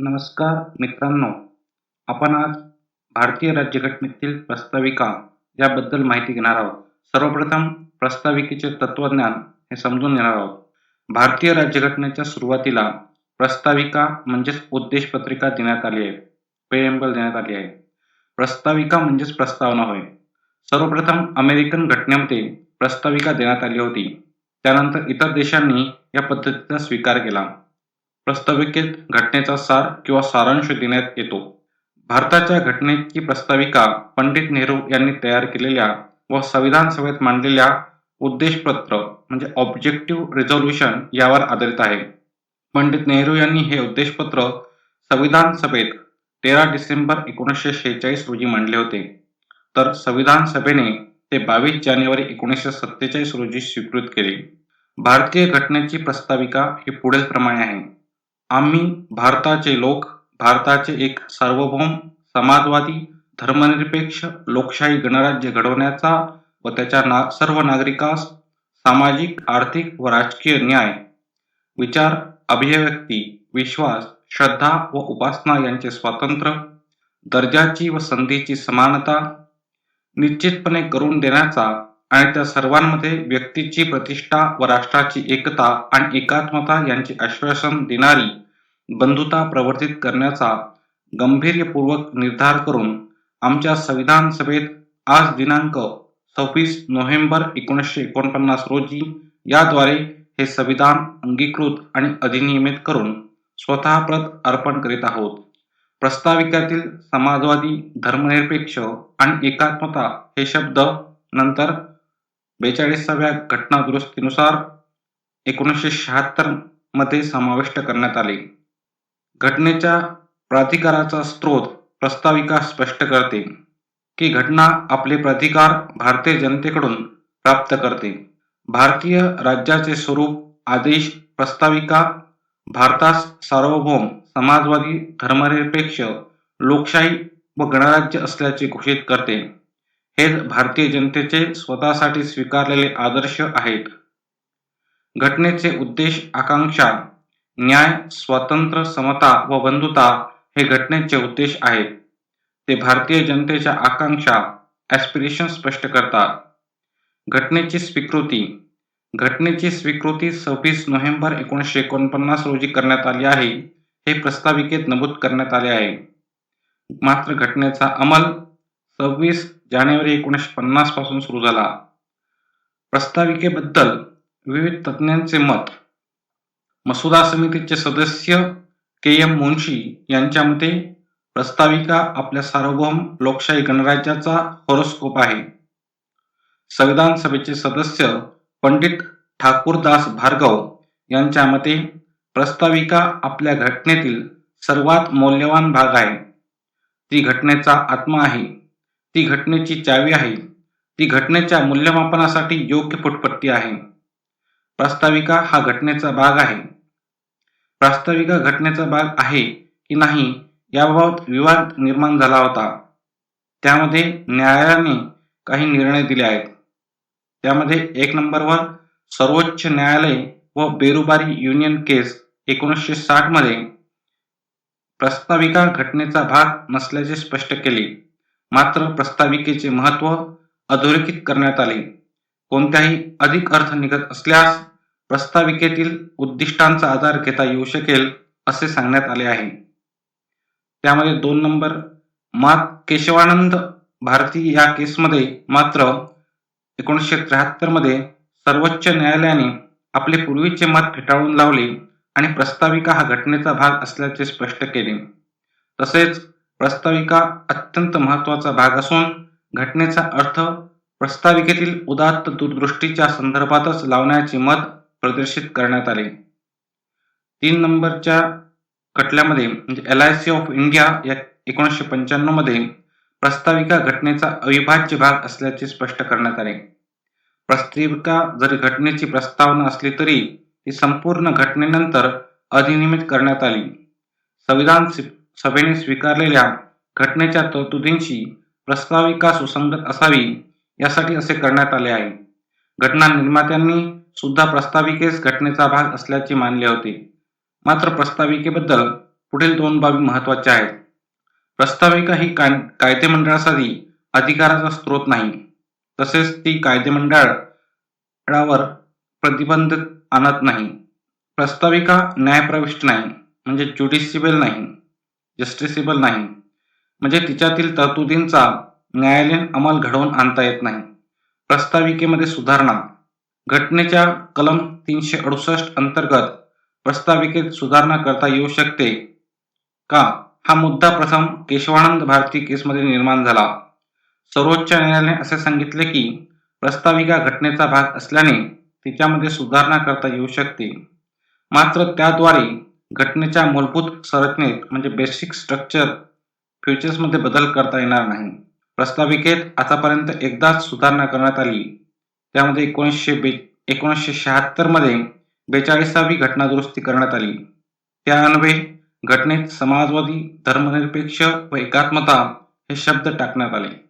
नमस्कार मित्रांनो आपण आज भारतीय राज्यघटनेतील प्रस्ताविका याबद्दल माहिती घेणार आहोत. सर्वप्रथम प्रस्ताविकेचे तत्वज्ञान हे समजून घेणार आहोत. भारतीय राज्यघटनेच्या सुरुवातीला प्रस्ताविका म्हणजेच उद्देश पत्रिका देण्यात आली आहे. पेएम्बल देण्यात आली आहे. प्रस्ताविका म्हणजेच प्रस्तावना होय. सर्वप्रथम अमेरिकन घटनेमध्ये प्रस्ताविका देण्यात आली होती. त्यानंतर इतर देशांनी या पद्धतीचा स्वीकार केला. प्रस्ताविकेत घटनेचा सार किंवा सारांश देण्यात येतो. भारताच्या घटनेची प्रस्ताविका पंडित नेहरू यांनी तयार केलेल्या व संविधान सभेत मांडलेल्या उद्देशपत्र म्हणजे ऑब्जेक्टिव्ह रिझोल्युशन यावर आधारित आहे. पंडित नेहरू यांनी हे उद्देशपत्र संविधान सभेत तेरा डिसेंबर एकोणीसशे शेहेचाळीस रोजी मांडले होते. तर संविधान सभेने ते बावीस जानेवारी एकोणीसशे सत्तेचाळीस रोजी स्वीकृत केले. भारतीय घटनेची प्रस्ताविका ही पुढील प्रमाणे आहे. आम्ही भारताचे लोक भारताचे एक सार्वभौम समाजवादी धर्मनिरपेक्ष लोकशाही गणराज्य घडवण्याचा व त्याच्या ना सर्व नागरिकास सामाजिक आर्थिक व राजकीय न्याय विचार अभिव्यक्ती विश्वास श्रद्धा व उपासना यांचे स्वातंत्र्य दर्जाची व संधीची समानता निश्चितपणे करून देण्याचा आणि त्या सर्वांमध्ये व्यक्तीची प्रतिष्ठा व राष्ट्राची एकता आणि एकात्मता यांचे आश्वासन देणारी बंधुता प्रवर्तित करण्याचा गंभीर्यपूर्वक निर्धार करून आमच्या संविधान सभेत आज दिनांक सव्वीस नोव्हेंबर एकोणीसशे एकोणपन्नास रोजी याद्वारे हे संविधान अंगीकृत आणि अधिनियमित करून स्वतः प्रत अर्पण करीत आहोत. प्रस्ताविकातील समाजवादी धर्मनिरपेक्ष आणि एकात्मता हे शब्द नंतर बेचाळीसाव्या घटना दुरुस्तीनुसार एकोणीसशे शहात्तरमध्ये समाविष्ट करण्यात आले. घटनेच्या प्राधिकाराचा स्रोत प्रस्ताविका स्पष्ट करते की घटना आपले प्राधिकार भारतीय जनतेकडून प्राप्त करते. भारतीय राज्याचे स्वरूप आदेश प्रस्ताविका भारतास सार्वभौम समाजवादी धर्मनिरपेक्ष लोकशाही व गणराज्य असल्याचे घोषित करते. हेच भारतीय जनतेचे स्वतःसाठी स्वीकारलेले आदर्श आहेत. घटनेचे उद्देश आकांक्षा न्याय स्वातंत्र्य समता व बंधुता हे घटनेचे उद्देश आहेत. ते भारतीय जनतेच्या आकांक्षा ॲस्पिरेशन स्पष्ट करतात. घटनेची स्वीकृती. घटनेची स्वीकृती सव्वीस नोव्हेंबर एकोणीसशे एकोणपन्नास रोजी करण्यात आली आहे. हे प्रस्ताविकेत नमूद करण्यात आले आहे. मात्र घटनेचा अंमल सव्वीस जानेवारी एकोणीसशे पन्नासपासून सुरू झाला. प्रस्ताविकेबद्दल विविध तज्ज्ञांचे मत. मसुदा समितीचे सदस्य के एम मुन्शी यांच्या मते प्रस्ताविका आपल्या सार्वभौम लोकशाही गणराज्याचा हॉरोस्कोप आहे. संविधान सभेचे सदस्य पंडित ठाकूरदास भार्गव यांच्या मते प्रस्ताविका आपल्या घटनेतील सर्वात मौल्यवान भाग आहे. ती घटनेचा आत्मा आहे. ती घटनेची चावी आहे. ती घटनेच्या मूल्यमापनासाठी योग्य फुटपट्टी आहे. प्रस्ताविका हा घटनेचा भाग आहे. प्रास्ताविका घटनेचा भाग आहे की नाही याबाबत विवाद निर्माण झाला होता. त्यामध्ये न्यायालयाने काही निर्णय दिले आहेत. त्यामध्ये एक नंबरवर सर्वोच्च न्यायालय व बेरुबारी युनियन केस एकोणीसशे साठमध्ये प्रस्ताविका घटनेचा भाग नसल्याचे स्पष्ट केले. मात्र प्रस्ताविकेचे महत्त्व अधोरेखित करण्यात आले. कोणत्याही अधिक अर्थ निघत असल्यास प्रस्ताविकेतील उद्दिष्टांचा आधार घेता येऊ शकेल असे सांगण्यात आले आहे. त्यामध्ये दोन नंबर मात केशवानंद भारती या केसमध्ये मात्र एकोणीसशे त्र्याहत्तरमध्ये सर्वोच्च न्यायालयाने आपले पूर्वीचे मत फेटाळून लावले आणि प्रस्ताविका हा घटनेचा भाग असल्याचे स्पष्ट केले. तसेच प्रस्ताविका अत्यंत महत्त्वाचा भाग असून घटनेचा अर्थ प्रस्ताविकेतील उदात्त दूरदृष्टीच्या संदर्भातच लावण्याचे मत प्रदर्शित करण्यात आले. तीन नंबरच्या खटल्यामध्ये म्हणजे L I C of India या एकोणीसशे पंच्याण्णवमध्ये प्रस्ताविका घटनेचा अविभाज्य भाग असल्याचे स्पष्ट करण्यात आले. प्रस्ताविका जरी घटनेची प्रस्तावना असली तरी ती संपूर्ण घटनेनंतर अधिनियमित करण्यात आली. संविधान सभेने स्वीकारलेल्या घटनेच्या तरतुदींशी प्रस्ताविका सुसंगत असावी यासाठी असे करण्यात आले आहे. घटना निर्मात्यांनी सुद्धा प्रस्ताविकेस घटनेचा भाग असल्याचे मानले होते. मात्र प्रस्ताविकेबद्दल पुढील दोन बाबी महत्त्वाच्या आहेत. प्रस्ताविका ही काय कायदेमंडळासाठी अधिकाराचा स्रोत नाही. तसेच ती कायदेमंडळावर प्रतिबंध आणत नाही. प्रस्ताविका न्यायप्रविष्ट नाही म्हणजे ज्युडिशिबल नाही. जस्टिसेबल नाही. म्हणजे तिच्यातील तरतुदींचा न्यायालयीन अंमल घडवून आणता येत नाही. प्रस्ताविकेमध्ये सुधारणा. घटनेच्या कलम तीनशे अडुसष्ट अंतर्गत प्रस्ताविकेत सुधारणा करता येऊ शकते का? हा मुद्दा प्रथम केशवानंद भारती केसमध्ये निर्माण झाला. सर्वोच्च न्यायालयाने असे सांगितले की प्रस्ताविका घटनेचा भाग असल्याने तिच्यामध्ये सुधारणा करता येऊ शकते. मात्र त्याद्वारे घटनेच्या मूलभूत संरचनेत म्हणजे बेसिक स्ट्रक्चर फ्युचर्समध्ये बदल करता येणार नाही. प्रस्ताविकेत आतापर्यंत एकदाच सुधारणा करण्यात आली. त्यामध्ये एकोणीसशे बे एकोणीसशे शहात्तरमध्ये बेचाळीसावी घटना दुरुस्ती करण्यात आली. त्या अन्वये घटनेत समाजवादी धर्मनिरपेक्ष व एकात्मता हे शब्द टाकण्यात आले.